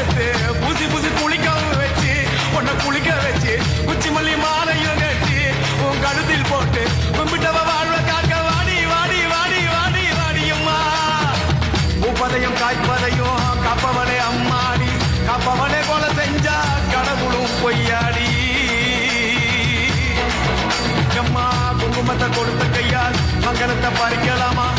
எடுத்து பூசி பூசி குளிக்கவும் வச்சு உன்னை குளிக்க வச்சு குச்சி மல்லி மாலையும் கட்டி உன் கழுத்தில் போட்டு கும்பிட்டவ வாழ்வ காக்க வாடி வாடி வாடி வாடி வாடியம்மா பூப்பதையும் காய்ப்பதையும் காப்பவனே அம்மாடி காப்பவனே கொலை செஞ்சா கடவுளும் பொய்யாடி. அம்மா குங்குமத்தை கொடுத்த கையால் மங்களத்தை பறிக்கலாமா?